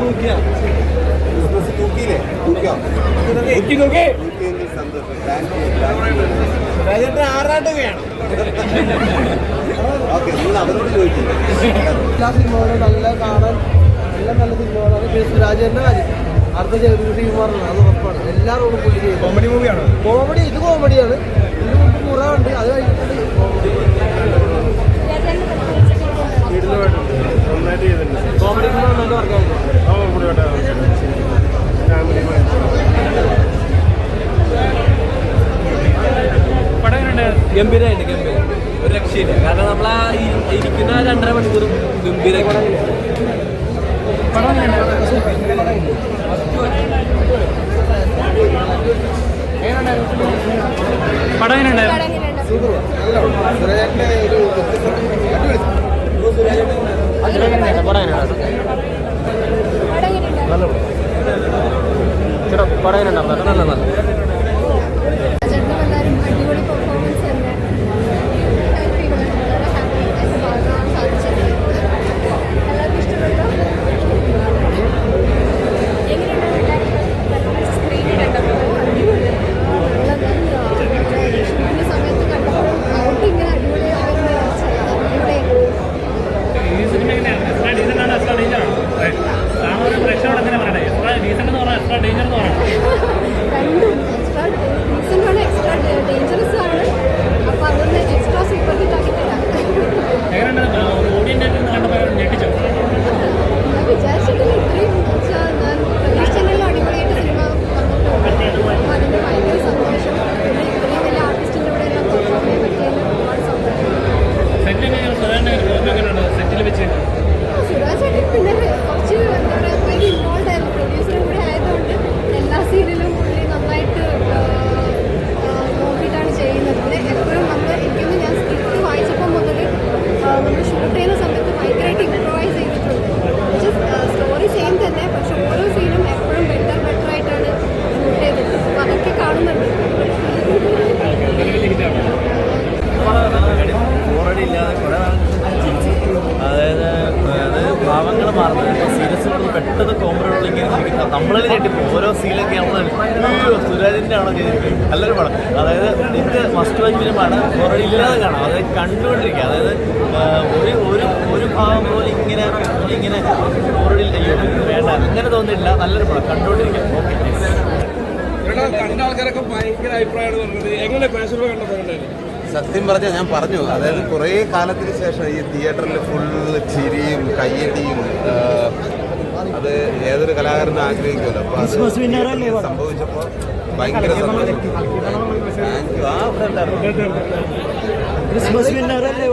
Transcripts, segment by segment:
U ആറാട്ടുകയാണ് okay നിങ്ങൾ അവരോട് ചോദിച്ചു എല്ലാ സിനിമകളും നല്ല കാണാൻ നല്ല നല്ല സിനിമകളാണ്. പിന്നെ സുരാജേന്റെ കാര്യം. അടുത്ത ജഗദീഷ് കുമാറാണ് അത് ഉറപ്പാണ്. എല്ലാ റോളും പുള്ളി കോമഡി മൂവിയാണോ കോമഡി ഇത് കോമഡിയാണ് ഇതിന് മുമ്പ് മുറ ഉണ്ട് അത് കഴിഞ്ഞിട്ട് ഗംഭീരമായിട്ട് ഗംഭീരം ഒരു രക്ഷയില്ല. കാരണം നമ്മൾ ആ ഇരിക്കുന്ന രണ്ടര മണിക്കൂറും ഗംഭീരമായിട്ട് പടം എങ്ങനെയുണ്ടായിരുന്നു സുരാജേന്റെ നല്ല ചേട്ടനും എല്ലാവരും അടിപൊളി പെർഫോമൻസ് തന്നെ ഹെൽപ്പ് ചെയ്യുന്നുണ്ട് വളരെ ഹാപ്പി അതിന്റെ ഭാഗമാകാൻ സാധിച്ചത് എല്ലാവർക്കും ഇഷ്ടപ്പെട്ടോ എങ്ങനെയുണ്ട് സ്ക്രീനിൽ കണ്ടപ്പോൾ അടിപൊളി ഷൂട്ടിന്റെ സമയത്ത് കണ്ടപ്പോൾ ഔട്ട് ഇങ്ങനെ അടിപൊളിയാകുന്ന അടിപൊളിയായിരുന്നു ഈ സിനിമ എങ്ങനെയാണ് എക്സ്ട്രാ ഡീസന്റ് ആണ് എക്സ്ട്രാ ഡേഞ്ചർ ആണോ സാധാരണ പ്രേക്ഷകരോട് എങ്ങനെ പറയണേ എക്സ്ട്രാ ഡീസന്റ് എന്ന് പറഞ്ഞാൽ എക്സ്ട്രാ ഡേഞ്ചർ എന്ന് പറയണം രണ്ടും എക്സ്ട്രാ ഡീസന്റ് ആണ് എക്സ്ട്രാ ഡേഞ്ചറസ് ആണ് അപ്പോൾ അതൊന്ന് എക്സ്ട്രാ സൂപ്പർ ഹിറ്റ് ആക്കി തരാം എങ്ങനെയുണ്ട് ഓഡിയൻസ് കണ്ടപ്പോൾ ഞെട്ടിച്ചോ ഞാൻ വിചാരിച്ചിട്ടില്ല ഇത്രയും വെച്ചാൽ ഞാൻ പ്രതീക്ഷിച്ചല്ലോ അടിപൊളിയായിട്ട് സിനിമ വന്നിട്ടുണ്ട് അപ്പോൾ അതിന്റെ ഭയങ്കര സന്തോഷം പിന്നെ ഇത്രയും വലിയ ആർട്ടിസ്റ്റിന്റെ കൂടെ എല്ലാം പെർഫോം ചെയ്യാൻ പറ്റിയതിൽ ഒരുപാട് സന്തോഷം സെറ്റ് എങ്ങനെയാണ് സുരേന്റെ എങ്ങനെയുണ്ട് സെറ്റിൽ വെച്ച് സുരാജ് ചേട്ടൻ പിന്നെ കുറച്ച് എന്താ പറയുക ഭയങ്കര ഇൻവോൾവ് ആയിരുന്നു പ്രൊഡ്യൂസറും കൂടെ ആയതുകൊണ്ട് എല്ലാ സീനിലും പുള്ളി നന്നായിട്ട് ആ, ആ, നോക്കിയിട്ടാണ് ചെയ്യുന്നത് പിന്നെ എപ്പോഴും നമ്മൾ എനിക്കൊന്ന് ഞാൻ സ്ക്രിപ്റ്റ് വായിച്ചപ്പോൾ മുതൽ നമ്മൾ ഷൂട്ട് ചെയ്യുന്ന സമയത്ത് ഭയങ്കരമായിട്ട് ഇംപ്രവൈസ് ചെയ്തിട്ടുണ്ട് സ്റ്റോറി സെയിം തന്നെ പക്ഷെ ഓരോ സീനും എപ്പോഴും ബെറ്റർ ബെറ്റർ ആയിട്ടാണ് ഷൂട്ട് ചെയ്തത് അപ്പോൾ അതൊക്കെ കാണുന്നുണ്ട് ബോറടി ഇല്ലാതെ കുറെ അതായത് അത് ഭാവങ്ങൾ മാറുന്നത് സീരിയസ് പറഞ്ഞ് പെട്ടെന്ന് കോമഡികൾ ഇങ്ങനെ ഇരിക്കുന്ന നമ്മളിൽ ഞെട്ടിപ്പോ ഓരോ സീനൊക്കെ നമ്മൾ അയ്യോ സുരാജിന്റെ ആണോ ചെയ്തിട്ട് നല്ലൊരു പടം. അതായത് ഇത് മസ്റ്റ് വാച്ച് ഫിലിമാണ് ബോറടി ഇല്ലാതെ കാണാം. അതായത് കണ്ടുകൊണ്ടിരിക്കുക. അതായത് ഒരു ഒരു ഒരു ഭാവം പോലും ഇങ്ങനെ ഇങ്ങനെ അയ്യോ വേണ്ട. അങ്ങനെ തോന്നിയില്ല നല്ലൊരു പടം. കണ്ടുകൊണ്ടിരിക്കുക. ഓക്കെ കണ്ട ആൾക്കാരൊക്കെ ഭയങ്കര അഭിപ്രായമാണ് പറഞ്ഞത്. എങ്ങനെ പേഴ്സണൽ കണ്ടപ്പോൾ സത്യം പറഞ്ഞാൽ ഞാൻ പറഞ്ഞു. അതായത് കുറേ കാലത്തിന് ശേഷം ഈ തിയേറ്ററിൽ ഫുള്ള് ചിരിയും കയ്യടിയും അത് ഏതൊരു കലാകാരനും ആഗ്രഹിക്കുമല്ലോ. അപ്പോൾ അത് സംഭവിച്ചപ്പോൾ ഭയങ്കര. ക്രിസ്മസ് വിന്നറല്ലേ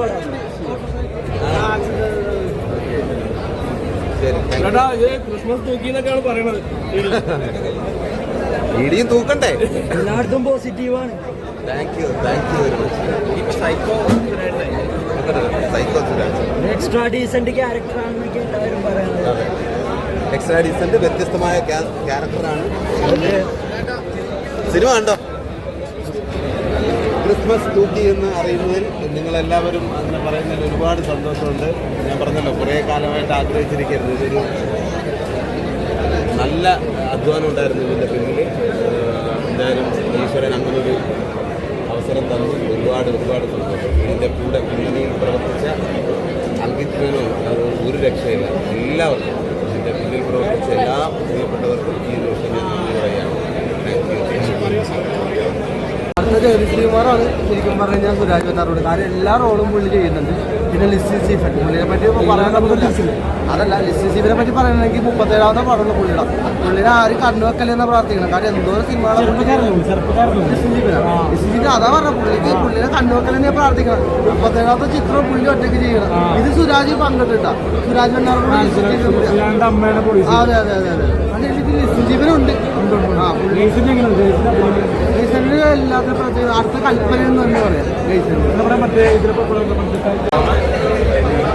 ഇടിയും തൂക്കണ്ടേ? എല്ലായിടത്തും പോസിറ്റീവാണ് thank you thank you very much psycho psycho extra decent ക്യാരക്ടറാണെന്നൊക്കെ എല്ലാവരും പറയുന്നത് എക്സ്ട്രാ ഡീസന്റ് വ്യത്യസ്തമായ ക്യാ- ക്യാരക്ടറാണ് സിനിമ കണ്ടോ? ക്രിസ്മസ് തൂക്കി എന്ന് അറിയുന്നതിൽ നിങ്ങളെല്ലാവരും അങ്ങനെ പറയുന്നതിൽ ഒരുപാട് സന്തോഷമുണ്ട്. ഞാൻ പറഞ്ഞല്ലോ കുറേ കാലമായിട്ട് ആഗ്രഹിച്ചിരിക്കരുത്. ഇതൊരു നല്ല അധ്വാനം ഉണ്ടായിരുന്നു ഇതിന്റെ പിന്നിൽ എന്തായാലും ഈശ്വരൻ അങ്ങനൊരു അവസരം തന്നു. ഒരുപാട് ഒരുപാട് സന്തോഷം. ഇതിന്റെ കൂടെ പിന്നണിയിൽ പ്രവർത്തിച്ച അങ്കിത് മേനോൻ അത് ഒരു രക്ഷയില്ല. എല്ലാവർക്കും ഇതിന്റെ പിന്നിൽ പ്രവർത്തിച്ച എല്ലാ പ്രിയപ്പെട്ടവർക്കും ഈ നിമിഷം ഞാൻ നന്ദി പറയുകയാണ് താങ്ക് യു അടുത്ത ജഗദീഷ് കുമാറാണ് ശരിക്കും പറഞ്ഞു കഴിഞ്ഞാൽ സുരാജ് വെന്നാറോട് കാരണം എല്ലാ റോളും പുള്ളി ചെയ്യുന്നുണ്ട്. പിന്നെ ലിസ്റ്റ് സീഫൻ. പുള്ളിയെ പറ്റി പറയാൻ നമുക്കില്ല അതല്ല ലിസ്റ്റ് സീഫിനെ പറ്റി പറയണമെങ്കിൽ മുപ്പത്തേഴാമത്തെ പടമുള്ള പുള്ളിയുടെ. പുള്ളിനെ ആരും കണ്ണു വെക്കലെന്ന് പ്രാർത്ഥിക്കണം കാരണം എന്തോരം സിനിമകളാണ് ലിസ്റ്റ് അതാ പറഞ്ഞ പുള്ളിക്ക് പുള്ളിനെ കണ്ണുവെക്കലെന്നെ പ്രാർത്ഥിക്കണം മുപ്പത്തേഴാമത്തെ ചിത്രം പുള്ളി ഒറ്റയ്ക്ക് ചെയ്യണം. ഇത് സുരാജ് പങ്കിട്ടിട്ടാ. സുരാജ് വെന്നാറോട് അതെ അതെ അതെ അതെ. ജീവനുണ്ട്. അടുത്ത കൽപ്പന എന്ന് തന്നെ.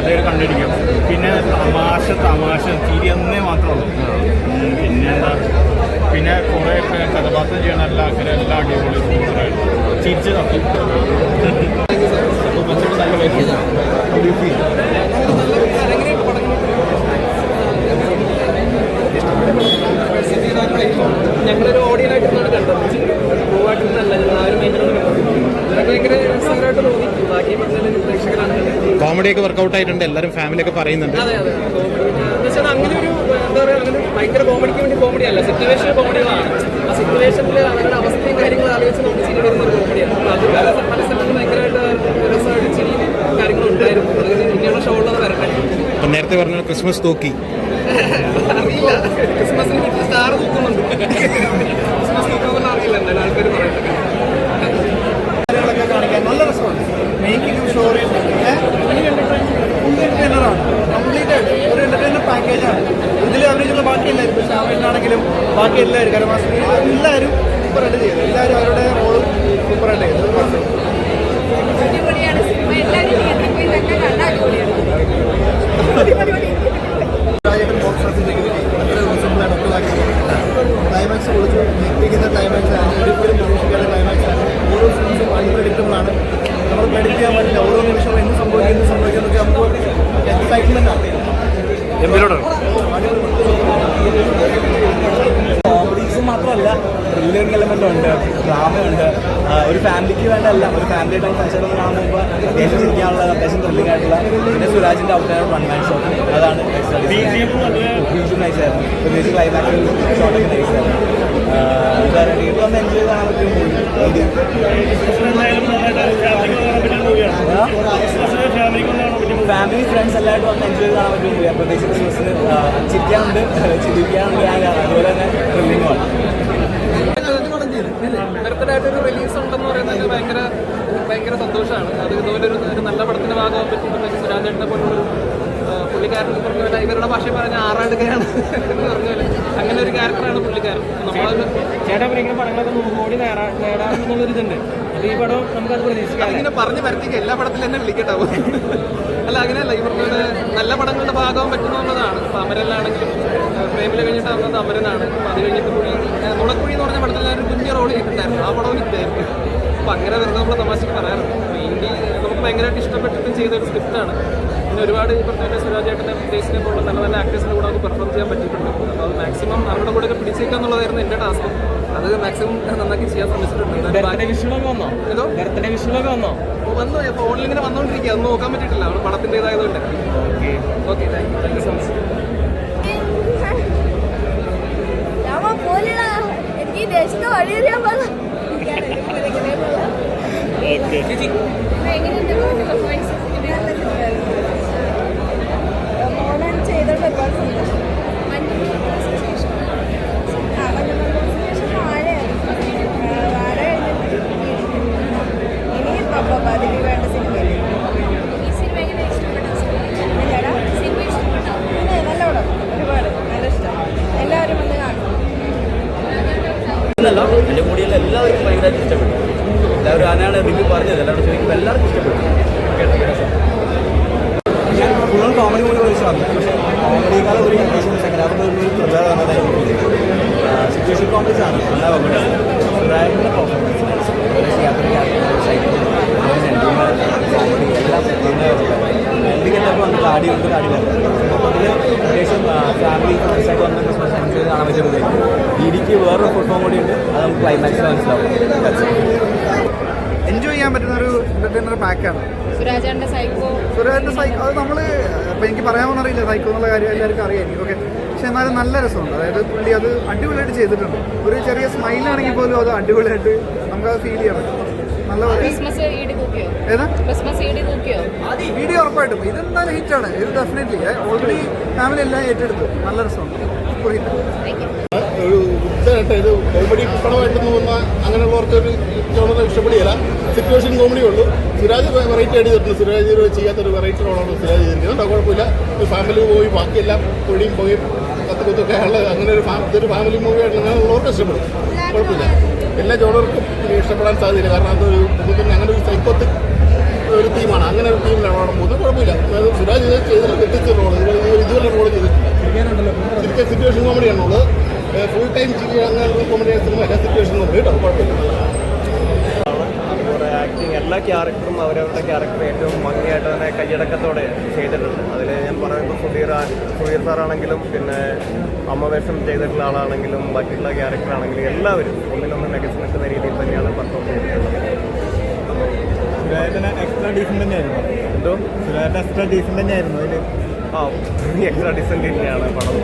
പറയാം കണ്ടിരിക്കും പിന്നെ തമാശ തമാശ. തീരി എന്നേ മാത്രമുള്ളൂ പിന്നെ എന്താ പിന്നെ കുറേ കഥാപാത്രം ചെയ്യണ എല്ലാ ആൾക്കാരും എല്ലാ അടിപൊളി ചിരിച്ചു തപ്പി. നല്ല വൈകിയതാണ് കോമഡിയൊക്കെ വർക്കൗട്ട് ആയിട്ടുണ്ട്. എല്ലാവരും ഫാമിലിയൊക്കെ പറയുന്നുണ്ട്. അതെ അതെ. അങ്ങനെ ഒരു എന്താ പറയുക അങ്ങനെ ഭയങ്കര കോമഡിക്ക് വേണ്ടി കോമഡി അല്ല. സിറ്റുവേഷൻ കോമഡികളാണ് ആ സിറ്റുവേഷനിൽ അവരുടെ അവസ്ഥയും കാര്യങ്ങളും ആലോചിച്ച് നമുക്ക് ചിരി വരുന്ന ഒരു കോമഡിയാണ് അത് പല ഭയങ്കരമായിട്ട് രസമായിട്ട് ചിരി വരട്ടെ. അപ്പം നേരത്തെ പറഞ്ഞ ക്രിസ്മസ് തൂക്കി. അറിയില്ല. ക്രിസ്മസിന് വീട്ടിൽ സ്റ്റാർ തൂക്കുന്നുണ്ട്. ക്രിസ്മസ് തൂക്കുമെന്ന് അറിയില്ല. എന്തായാലും ആൾക്കാർ പറയട്ടെ. കാണിക്കാൻ നല്ല രസമാണ്. മേക്കിംഗ് സ്റ്റോറിയും എന്റർടൈനറാണ് കംപ്ലീറ്റ് ആയിട്ട് ഒരു എന്റർടൈനർ പാക്കേജാണ് ഇതിൽ അഭിനയിക്കുന്ന ബാക്കി എല്ലാവരും ഇപ്പോൾ ശ്യാമേട്ടനാണെങ്കിലും ബാക്കി എല്ലാവരും കാരണം എല്ലാവരും സൂപ്പറായിട്ട് ചെയ്തു. എല്ലാവരും അവരുടെ റോളും സൂപ്പറായിട്ട് ചെയ്തു. അടിപൊളിയാണ്. സിനിമ എല്ലാവരും തിയേറ്ററിൽ പോയി തന്നെ കണ്ട അടിപൊളിയാണ്. ഫാമിലി ടൈം ഒന്ന് കാണുമ്പോൾ അത്യാവശ്യം ചിരിക്കാനുള്ള അത്യാവശ്യം ത്രില്ലിംഗ് ആയിട്ടുള്ള പിന്നെ സുരാജിന്റെ ഔട്ട്ലൈൻ വൺ മാൻ ഷോട്ട് അതാണ് ബീച്ചും നൈസ് ആയിരുന്നു. പ്രത്യേകിച്ച് ക്ലൈമാക്സിൽ ഷോട്ടൊക്കെ നൈസ് ആയിരുന്നു. ആ, എന്താ പറയുക വീട്ടിൽ വന്ന് എൻജോയ് പറ്റിയ ഫാമിലി ഫ്രണ്ട്സ് എല്ലാവരും വന്ന് എൻജോയ് കാണാൻ പറ്റും മൂവിയാണ് പ്രത്യേകിച്ച് ക്രിസ്മസിന് ചിരിക്കാനുണ്ട് ചിരിക്കാനുണ്ട് അതുപോലെ തന്നെ ത്രില്ലിംഗുമാണ് ഒരു റിലീസ് ഉണ്ടെന്ന് പറയുന്നത് ഭയങ്കര ഭയങ്കര സന്തോഷമാണ്. അത് ഇതുപോലെ ഒരു നല്ല പടത്തിന്റെ ഭാഗമാകാൻ പറ്റുമ്പോൾ സുരാജേട്ടനെ പോലുള്ളൊരു ആ, പുള്ളിക്കാരൻ പറഞ്ഞ പോലെ ഇവരുടെ ഭാഷ പറഞ്ഞ ആറാടുകയാണ് എന്ന് പറഞ്ഞ പോലെ അങ്ങനെ ഒരു ക്യാരക്ടറാണ് പുള്ളിക്കാരൻ. നമ്മളൊരു ചേട്ടാ അഭിനയിക്കുന്ന പടങ്ങളൊക്കെ നൂറ് കോടി നേടാ നേടാമെന്നുള്ളൊരു ഇതുണ്ട് ഈ പടം നമുക്കത് പ്രതീക്ഷിക്കാം അതിങ്ങനെ പറഞ്ഞ് പരത്തിക്ക് എല്ലാ പടത്തിലും തന്നെ വിളിക്കട്ടോ. അല്ല അങ്ങനെയല്ല. ഈ പറഞ്ഞ നല്ല പടങ്ങളുടെ ഭാഗം പറ്റുന്നുള്ളതാണ് ഇപ്പം അമരനിലാണെങ്കിലും പ്രേമില കഴിഞ്ഞിട്ട് വന്നത് അമരനാണ്. അത് കഴിഞ്ഞിട്ട് നുണക്കുഴി എന്ന് പറഞ്ഞ പടത്തിൽ ഞാൻ ഒരു കുഞ്ഞു റോൾ ചെയ്തിട്ടുണ്ടായിരുന്നു ആ പടവും ഹിറ്റായിരുന്നു അപ്പം അങ്ങനെ വെറുതെ നമ്മൾ തമാശക്ക് പറയാറുണ്ട് അപ്പോൾ ഹിന്ദി നമുക്ക് ഭയങ്കരമായിട്ട് ഇഷ്ടപ്പെട്ടിട്ടും ചെയ്ത ഒരു സ്ക്രിപ്റ്റാണ് പിന്നെ ഒരുപാട് ഈ പറഞ്ഞ സുരാജ് ചേട്ടനെ ദേശിനെ പോലുള്ള നല്ല നല്ല ആക്ടേഴ്സിന്റെ കൂടെ നമുക്ക് പെർഫോം ചെയ്യാൻ പറ്റിയിട്ടുണ്ട്. അപ്പോൾ അത് മാക്സിമം അവരുടെ കൂടെ ഒക്കെ പിടിച്ചേക്കുക എന്നുള്ളതായിരുന്നു എന്റെ ടാസ്ക് അത് മാക്സിമം നന്നാക്കി ചെയ്യാൻ ശ്രമിച്ചിട്ടുണ്ട്. വന്നോ? വന്നോ? ഫോണിൽ ഇങ്ങനെ വന്നുകൊണ്ടിരിക്കുക അത് നോക്കാൻ പറ്റിയിട്ടില്ല. അവിടെ പടത്തിന്റെതായതുകൊണ്ട് okay. Thank you thank you so much എല്ലാവരും ബിബി പറഞ്ഞത്. എല്ലാവരും ചോദിക്കുമ്പോൾ എല്ലാവർക്കും ഇഷ്ടപ്പെട്ടു. ഫുൾ കോമഡി മൂലം പ്രതീക്ഷയാണ് പക്ഷേ കോമഡിക്കാളും ഒരു കണ്ടീഷൻ സെക്കൻഡ് ഒരു ത്രില്ലർ സിറ്റുവേഷൻ കോമഡീസ് ആണ്. എല്ലാ കോമഡിയാണ് സുരാജിന്റെ പെർഫോമൻസ് കാടി കൊണ്ട് കാടി അത്യാവശ്യം ഫാമിലി ഫ്രണ്ട്സായിട്ട് വന്ന ക്രിസ്മസ് എൻജോയ് കാണാൻ പറ്റുന്നത് ഇടിക്ക് വേറൊരു ഫുട്ബോൾ കൂടിയുണ്ട് അത് നമുക്ക് ക്ലൈമാക്സിൽ മനസ്സിലാവും. എൻജോയ് ചെയ്യാൻ പറ്റുന്ന ഒരു എന്റർടൈനർ പാക്കാണ് സുരാജാന്റെ സൈക്കോ സുരേന്ദ്ര സൈക്കോ അത് നമ്മൾ ഇപ്പം എനിക്ക് പറയാമെന്ന് അറിയില്ല സൈക്കോ എന്നുള്ള കാര്യം എല്ലാവർക്കും അറിയാം ഓക്കെ പക്ഷെ എന്നാലും നല്ല രസമുണ്ട്. അതായത് പുള്ളി അത് അടിപൊളിയായിട്ട് ചെയ്തിട്ടുണ്ട്. ഒരു ചെറിയ സ്മൈലാണെങ്കിൽ പോലും അത് അടിപൊളിയായിട്ട് നമുക്ക് അത് ഫീൽ ചെയ്യാൻ പറ്റും. നല്ല ഉറപ്പായിട്ടും ക്രിസ്മസ് ഈട് തൂക്കിയോ ഏതാ? ക്രിസ്മസ് ഈട് തൂക്കിയോ വീഡിയോ ഉറപ്പായിട്ടും. ഇതെന്തായാലും ഹിറ്റാണ് ഇത് ഡെഫിനറ്റ്ലി ഓൾറെഡി ഫാമിലി എല്ലാം ഏറ്റെടുത്തു. നല്ല രസമുണ്ട്. സൂപ്പർ ഹിറ്റ് താങ്ക് യു ഒരു ഇതായിട്ട് ഇത് കോമഡി പടമായിട്ടൊന്നും വന്ന അങ്ങനെയുള്ളവർക്ക് ഒരു ജോണർ ഇഷ്ടപ്പെടുകയില്ല സിറ്റുവേഷൻ കോമഡി ഉള്ളൂ. സിരാജ് വെറൈറ്റി ആയിട്ട് തരുന്നു സിരാജ് ചെയ്യാത്തൊരു വെറൈറ്റി റോളാണ് സിരാജ് ചെയ്തിരിക്കുന്നത് അത് കുഴപ്പമില്ല. ഒരു ഫാമിലി പോയി ബാക്കിയെല്ലാം പൊടിയും പുകയും കത്ത് കുത്തൊക്കെ ഉള്ള അങ്ങനെ ഒരു ഇതൊരു ഫാമിലി മൂവി ആയിട്ട് അങ്ങനെയുള്ളവർക്ക് ഇഷ്ടപ്പെടും. കുഴപ്പമില്ല. എല്ലാ ജോണർക്കും ഇഷ്ടപ്പെടാൻ സാധ്യതയില്ല. കാരണം അതൊരു അങ്ങനെ ഒരു സൈക്കോത്തിക് ഒരു തീമാണ് അങ്ങനെ ഒരു തീമിലാണ് അവിടെ പോകുന്നത് കുഴപ്പമില്ല അതായത് സുരാജ് ഇത് ചെയ്തിട്ട് വ്യത്യസ്ത റോൾ ഇതുവരെ റോൾ ചെയ്തിട്ടില്ല ശരിക്കും സിറ്റുവേഷൻ കോമഡിയാണുള്ളത് ഫുൾ ടൈം ചെയ്യുക അങ്ങനെ കോമഡി സിനിമ എല്ലാ സിറ്റുവേഷൻ കോമഡി കേട്ടോ കുഴപ്പമില്ല അവരുടെ ആക്ടിങ് എല്ലാ ക്യാരക്ടറും അവരവരുടെ ക്യാരക്ടർ ഏറ്റവും ഭംഗിയായിട്ട് തന്നെ കൈയടക്കത്തോടെ ചെയ്തിട്ടുണ്ട്. അതിൽ ഞാൻ പറയുമ്പോൾ സുധീർ സുധീർ സാറാണെങ്കിലും പിന്നെ അമ്മവേഷം ചെയ്തിട്ടുള്ള ആളാണെങ്കിലും ബാക്കിയുള്ള ക്യാരക്ടറാണെങ്കിലും എല്ലാവരും ഒന്നിനൊന്ന് മികച്ചു നിൽക്കുന്ന രീതിയിൽ തന്നെയാണ് പെർഫോം ചെയ്തിട്ടുള്ളത്. എക്സ്ട്രാ ഡീസന്റ് തന്നെയായിരുന്നു. എന്തോ? എക്സ്ട്രാ ഡീസന്റ് തന്നെയായിരുന്നു അതിൽ ആ എക്സ്ട്രാ ഡിസെന്റ് തന്നെയാണ് പടം.